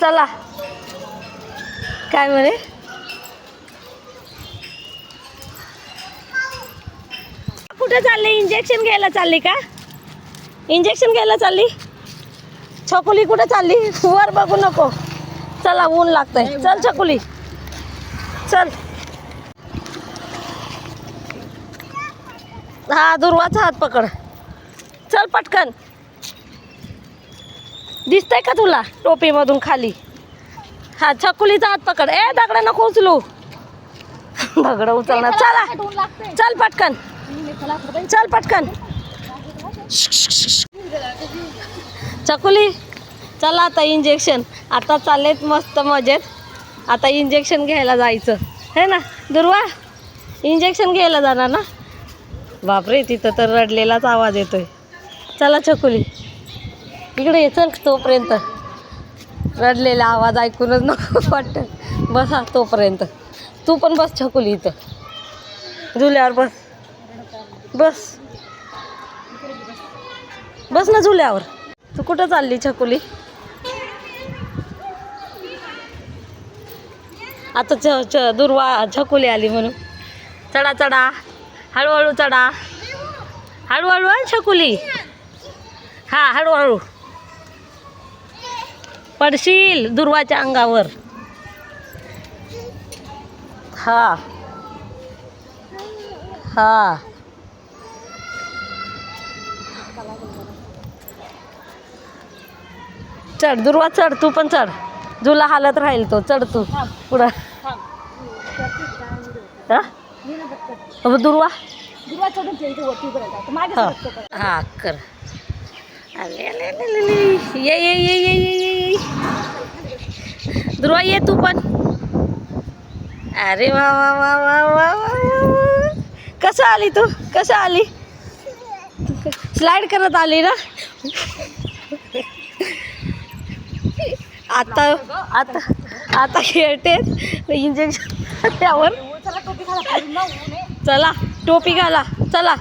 चला. काय म्हणे? कुठं चालली? इंजेक्शन घ्यायला चालली का? इंजेक्शन घ्यायला चालली? छकुली कुठं चालली? वर बघू नको. चला ऊन लागतंय. चल छकुली. चल. हा दुर्वाचा हात पकड. चल पटकन. दिसतंय का तुला टोपीमधून खाली? हा छकुलीचा हात पकड. ए दगडा नको उचलू. दगड उचलणार. चला चल. पटकन. चल पटकन. चकुली चला आता इंजेक्शन आता चाललेत मस्त मजेत. आता इंजेक्शन घ्यायला जायचं. है ना? दुर्वा इंजेक्शन घ्यायला जाणार ना? बापरे तिथं तर रडलेलाच आवाज येतोय. चला चकुली इकडे चल तोपर्यंत. रडलेला आवाज ऐकूनच नको वाटतं. बसा तोपर्यंत. तू पण बस छकुली इथं. झुल्यावर बस. बस. बस ना झुल्यावर. तू कुठं चालली छकुली? आता छ छ दुर्वा छकुली आली म्हणून. चढा चढा. हळूहळू चढा. हळूहळू आहे छकुली. हा हळूहळू. पडशील दुर्वाच्या अंगावर. हा. हा. चढ दुर्वा चढ तू पण चढ. तुला हालत राहील तो चढ तू. पुढं. हा? अबे दुर्वा. हा. कर. ये ये ये दुर्वा ये तू पण. अरे वा वा वा वा वा वा कसं आली तू? कसं आली? स्लाइड करत आली ना? आता आता आता खेळते. इंजेक्शन त्यावर चला टोपी घाला. चला.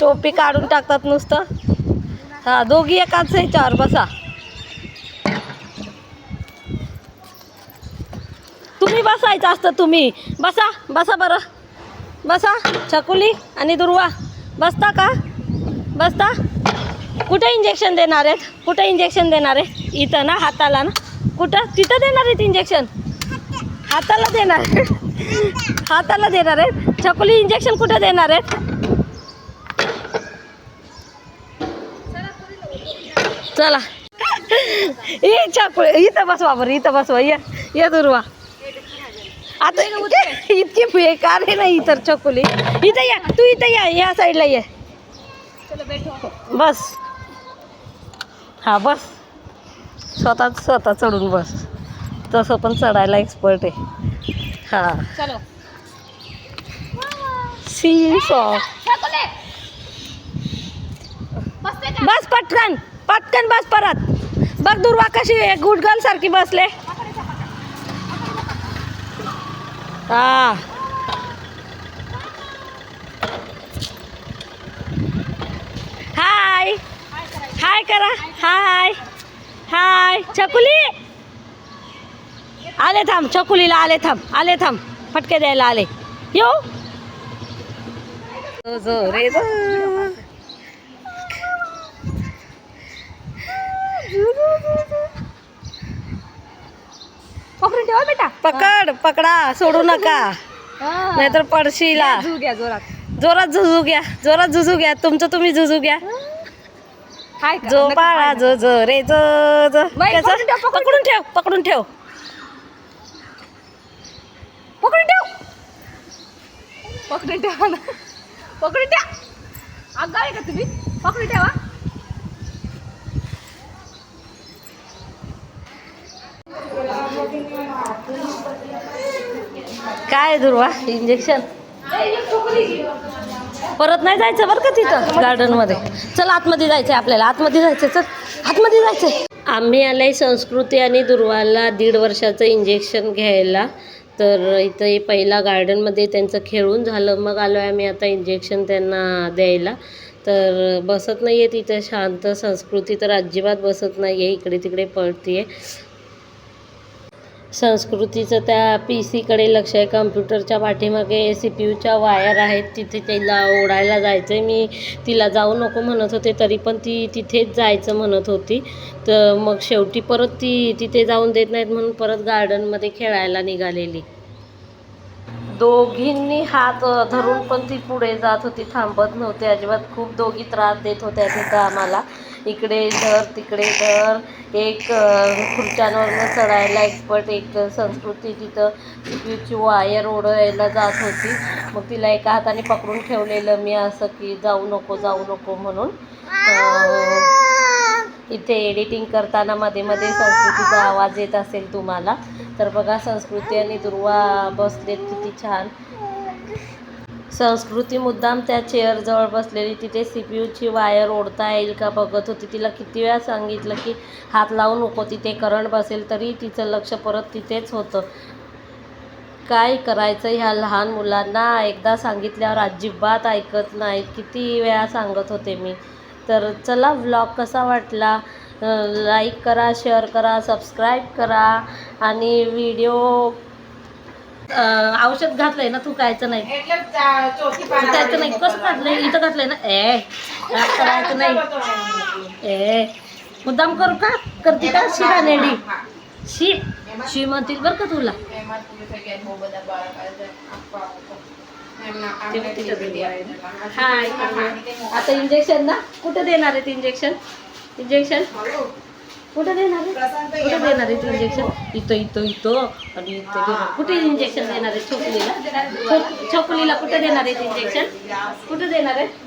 टोपी काढून टाकतात नुसतं. हा दोघी एकाच ह्याच्यावर बसा. तुम्ही बसायचं असतं तुम्ही. बसा बसा बरं. बसा छकुली आणि दुर्वा. बसता का? बसता. कुठे इंजेक्शन देणार आहेत? कुठे इंजेक्शन देणार आहे इथं ना हाताला ना. कुठं? तिथं देणार आहेत इंजेक्शन हाताला देणार हाताला देणार आहेत. छकुली इंजेक्शन कुठं देणार आहेत? चला. ये छकुली इथं बसवा बरं इथं बसवा. ये ये दुर्वा. आता इतकी बेकार आहे ना इतर छकुली इथं या तू इथं या या. साईडला ये बस. हा बस. स्वतः स्वतः चढून बस. तसं पण चढायला एक्सपर्ट आहे. हा. चलो. सी सॉ बस पटकन. पटकन बस परत. बघ दुर्वा कशी आहे? गुड गर्ल सारखी बसले. हा. हाय. हाय करा. हाय. हाय. छकुली. आले थांब छकुलीला आले थांब आले थांब. फटके द्यायला आले. येऊ रे जो पकडून ठेवा बेटा पकड पकडा सोडू नका. नाहीतर पडशीला. घ्या जोरात. जोरात झुजू घ्या जोरात झुजू घ्या तुमचं तुम्ही झुजू घ्या. हाय का? जो नका पाय जो जो रे जो जो. बाई? पकडून ठेव, पकडून पकडून ठेव पकडून ठेव. पकडून ठेव. पकडून ठेवा ना. पकडून ठेवा. आगाव आहे का तुम्ही? पकडून ठेवा. काय दुर्वा? इंजेक्शन परत नाही जायचं बरं का तिथं? गार्डनमध्ये चल आतमध्ये जायचं आहे आपल्याला. आतमध्ये जायचं चल आतमध्ये जायचं आहे आम्ही आलाय संस्कृती आणि दुर्वाला दीड वर्षाचं इंजेक्शन घ्यायला. तर इथं हे पहिला गार्डनमध्ये त्यांचं खेळून झालं. मग आलो आहे आम्ही आता इंजेक्शन त्यांना द्यायला. तर बसत नाही आहे तिथं. शांत संस्कृती तर अजिबात बसत नाही आहे इकडे तिकडे पळते संस्कृतीचं त्या पी सीकडे लक्ष आहे. कम्प्युटरच्या पाठीमागे सी पी यूच्या वायर आहेत. तिथे तिला ओढायला जायचं आहे मी तिला जाऊ नको म्हणत होते तरी पण ती तिथेच जायचं म्हणत होती. तर मग शेवटी परत ती तिथे जाऊन देत नाहीत म्हणून परत गार्डनमध्ये खेळायला निघालेली. दोघींनी हात धरून पण ती पुढे जात होती. थांबत नव्हते. अजिबात खूप दोघी त्रास देत होत्या तिथं आम्हाला. इकडे धर तिकडे धर. एक खुर्च्यांवरनं चढायला एक्सपर्ट एक संस्कृती तिथं सीपीयूची वायर ओढायला जात होती. मग तिला एका हाताने पकडून ठेवलेलं मी असं की जाऊ नको जाऊ नको म्हणून. इथे एडिटिंग करताना मध्ये मध्ये संस्कृतीचा आवाज येत असेल तुम्हाला. तर बघा संस्कृती आणि दुर्वा बसलेत किती छान. संस्कृती मुद्दाम त्या चेअरजवळ बसलेली. तिथे सी पी यूची वायर ओढता येईल का बघत होती. तिला किती वेळा सांगितलं की हात लावू नको तिथे करंट बसेल तरी तिचं लक्ष परत तिथेच होतं. काय करायचं ह्या लहान मुलांना? एकदा सांगितल्यावर अजिबात ऐकत नाहीत किती वेळा सांगत होते मी. तर चला व्लॉग कसा वाटला? लाईक करा शेअर करा सबस्क्राईब करा आणि व्हिडिओ औषध घातलंय ना तू कायचं नाही. त्याचं नाही. कसं घातलंय इथं घातलंय ना? ए करायचं नाही. ए मुद्दाम करू का? करते का? शिरा नेडी शी शी म्हणतील बरं का तुला. हाय आता इंजेक्शन ना? कुठं देणार आहेत इंजेक्शन इंजेक्शन कुठं देणार आहे? कुठं देणार आहेत इंजेक्शन इथं इथं इथं. आणि इथं देणार. कुठे इंजेक्शन देणार? आहे? छोकलीला छो- छोकलीला कुठं देणार आहेत इंजेक्शन कुठं देणार आहेत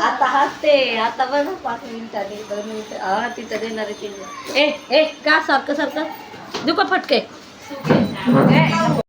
आता हसते आता बघ पाच मिनिटांनी दोन मिनिटं. हा तिथं देणार आहे इंजेक्शन ए ए का सारखं सारखं? देऊ का फटके